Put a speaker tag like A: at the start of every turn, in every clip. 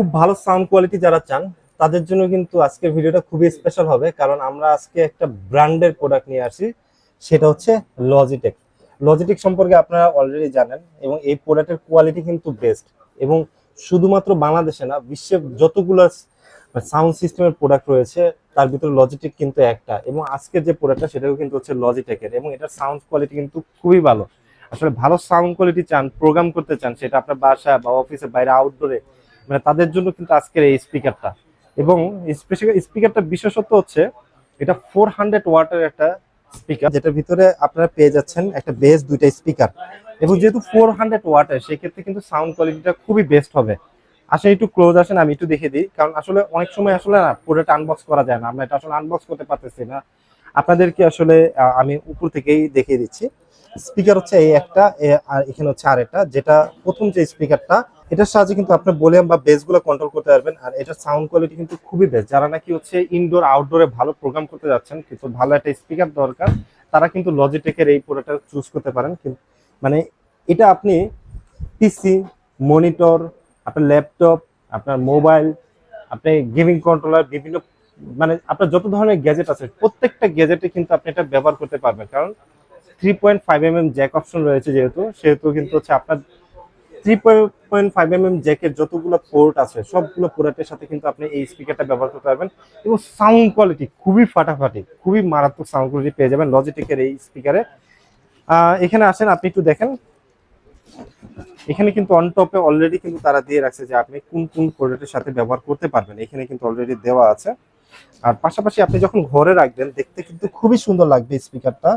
A: খুব ভালো sound quality যারা চান, তাদের জন্য কিন্তু আজকের ভিডিওটা খুবই স্পেশাল হবে, কারণ আমরা আজকে একটা ব্র্যান্ডের প্রোডাক্ট নিয়ে আসি সেটা হচ্ছে লজিটেক লজিটেক সম্পর্কে আপনারা অলরেডি জানেন, এবং এই প্রোডাক্টের কোয়ালিটি কিন্তু বেস্ট এবং শুধুমাত্র বাংলাদেশে না বিশ্বের যতগুলো সাউন্ড সিস্টেমের প্রোডাক্ট রয়েছে, তার ভিতরে লজিটেক কিন্তু একটা। এবং আজকের যে প্রোডাক্টটা সেটাও কিন্তু হচ্ছে লজিটেকের এবং এটার সাউন্ড কোয়ালিটি কিন্তু খুবই ভালো। আসলে ভালো সাউন্ড কোয়ালিটি চান প্রোগ্রাম করতে চান, সেটা আপনার বাসা বা অফিসে বাইরে আউটডোরে মানে তাদের জন্য কিন্তু আজকের এই স্পিকারটা এবং স্পিকারটা বিশেষত্ব হচ্ছে এটা ফোর হান্ড্রেড ওয়াটের একটা স্পিকার যেটার ভিতরে আপনারা পেয়ে যাচ্ছেন একটা বেস দুইটা স্পিকার এবং যেহেতু ফোর হান্ড্রেড ওয়াটের সেক্ষেত্রে কিন্তু সাউন্ড কোয়ালিটিটা খুবই বেস্ট হবে। আসেন, একটু ক্লোজ আসেন, আমি একটু দেখে দিই। কারণ আসলে অনেক সময় আসলে না, পুরোটা আনবক্স করা যায় না। আমরা এটা আসলে আনবক্স করতে পারতেছি না। আপনাদেরকে আসলে আমি উপর থেকেই দেখিয়ে দিচ্ছি। স্পিকার হচ্ছে এই একটা আর এখানে হচ্ছে আরেকটা, যেটা প্রথম যে স্পিকারটা, এটার সাহায্যে কিন্তু আপনি ভলিউম বা বেসগুলো কন্ট্রোল করতে পারবেন, আর এটার সাউন্ড কোয়ালিটি কিন্তু খুবই বেস্ট যারা নাকি হচ্ছে ইনডোর আউটডোরে ভালো প্রোগ্রাম করতে যাচ্ছেন, কিন্তু ভালো একটা স্পিকার দরকার, তারা কিন্তু লজিটেকের এই প্রোডাক্টটা চুজ করতে পারেন। কিন্তু মানে এটা আপনি পিসি মনিটর আপনার ল্যাপটপ আপনার মোবাইল আপনি গেমিং কন্ট্রোলার বিভিন্ন মানে আপনার যত ধরনের গ্যাজেট আছে, প্রত্যেকটা গ্যাজেটে কিন্তু আপনি এটা ব্যবহার করতে পারবেন। কারণ three point five M M jack option রয়েছে যেহেতু, সেহেতু কিন্তু হচ্ছে আপনার three point five M M জ্যাকের যতগুলো পোর্ট আছে, সবগুলো পোর্টের সাথে কিন্তু আপনি এই স্পিকারটা ব্যবহার করতে পারবেন এবং সাউন্ড কোয়ালিটি খুবই ফাটাফাটি, খুবই মারাত্মক সাউন্ড কোয়ালিটি পেয়ে যাবেন লজিটেকের এই স্পিকারে এখানে আসেন, আপনি একটু দেখেন। এখানে কিন্তু অন টপে অলরেডি কিন্তু তারা দিয়ে রাখছে যে আপনি কোন কোন প্রোডাক্টের সাথে ব্যবহার করতে পারবেন। এখানে কিন্তু অলরেডি দেওয়া আছে। আর পাশাপাশি আপনি যখন ঘরে রাখবেন, দেখতে কিন্তু খুবই সুন্দর লাগবে স্পিকারটা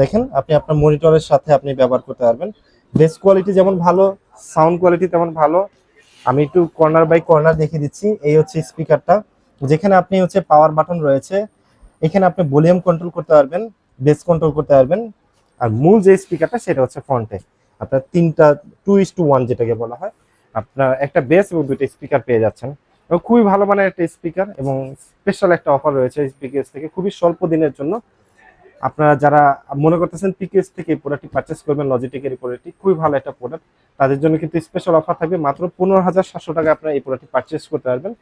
A: দেখেন, আপনি আপনার মনিটরের সাথে আপনি ব্যবহার করতে পারবেন। বেস কোয়ালিটি যেমন ভালো সাউন্ড কোয়ালিটি তেমন ভালো। আমি একটু কর্নার বাই কর্নার দেখিয়ে দিচ্ছি। এই হচ্ছে স্পিকারটা যেখানে আপনি হচ্ছে পাওয়ার বাটন রয়েছে, এখানে আপনি ভলিউম কন্ট্রোল করতে পারবেন বেস কন্ট্রোল করতে পারবেন। আর মূল যে স্পিকারটা সেটা হচ্ছে ফ্রন্টে আপনার তিনটা টু ইস টু ওয়ান যেটাকে বলা হয়। আপনার একটা বেস এবং দুইটা স্পিকার পেয়ে যাচ্ছেন। এবং খুবই ভালো মানের একটা স্পিকার এবং স্পেশাল একটা অফার রয়েছে স্পিকার থেকে। খুবই স্বল্প দিনের জন্য আপনারা যারা মনে করতেছেন পিকেএস থেকে এই প্রোডাক্টটি পারচেস করবেন লজিটেকের এই প্রোডাক্টটি খুবই ভালো একটা প্রোডাক্ট তাদের জন্য কিন্তু স্পেশাল অফার থাকবে, মাত্র পনেরো হাজার সাতশো টাকা আপনারা এই প্রোডাক্টটি পারচেস করতে পারবেন।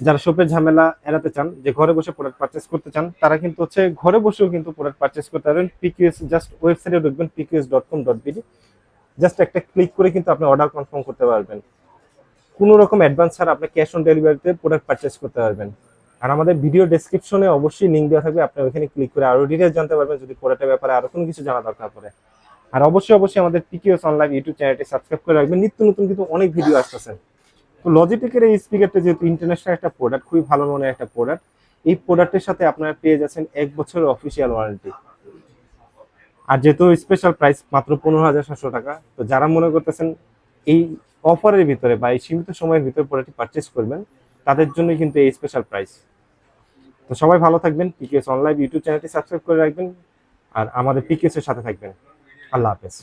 A: যারা শপের ঝামেলা এড়াতে চান, যে ঘরে বসে প্রোডাক্ট পারচেস করতে চান, তারা কিন্তু হচ্ছে ঘরে বসেও কিন্তু প্রোডাক্ট পারচেস করতে পারবেন। পিকিউএস জাস্ট ওয়েবসাইটে ঢুকবেন PQS dot com dot BD just একটা ক্লিক করে কিন্তু আপনি অর্ডার কনফার্ম করতে পারবেন। কোনো রকম অ্যাডভান্স ছাড়া আপনি ক্যাশ অন ডেলিভারিতে প্রোডাক্ট পারচেস করতে পারবেন। আর আমাদের ভিডিও ডেসক্রিপশনে অবশ্যই লিঙ্ক দেওয়া থাকবে আপনি ওইখানে ক্লিক করে আরও ডিটেলস জানতে পারবেন যদি প্রোডাক্টের ব্যাপারে আরও কোনো কিছু জানা দরকার পড়ে। আর অবশ্যই অবশ্যই আমাদের পিকিউএস অনলাইন ইউটিউব চ্যানেলটি সাবস্ক্রাইব করে রাখবেন, নিত্য নতুন কিন্তু অনেক ভিডিও আসতেছে। তো লজিটেকের এই স্পিকারটা যেহেতু ইন্টারন্যাশনাল একটা প্রোডাক্ট খুবই ভালো মনে একটা প্রোডাক্ট এই প্রোডাক্টের সাথে আপনারা পেয়ে যাচ্ছেন এক বছরের অফিসিয়াল ওয়ারেন্টি আর যেহেতু স্পেশাল প্রাইস মাত্র পনেরো হাজার সাতশো টাকা, তো যারা মনে করতেছেন এই অফারের ভিতরে বা এই সীমিত সময়ের ভিতরে প্রোডাক্টটি পারচেস করবেন, তাদের জন্য কিন্তু এই স্পেশাল প্রাইস তো সবাই ভালো থাকবেন পিকেএস অনলাইন ইউটিউব চ্যানেলটি সাবস্ক্রাইব করে রাখবেন, আর আমাদের পিকেএস এর সাথে থাকবেন। আল্লাহ হাফেজ।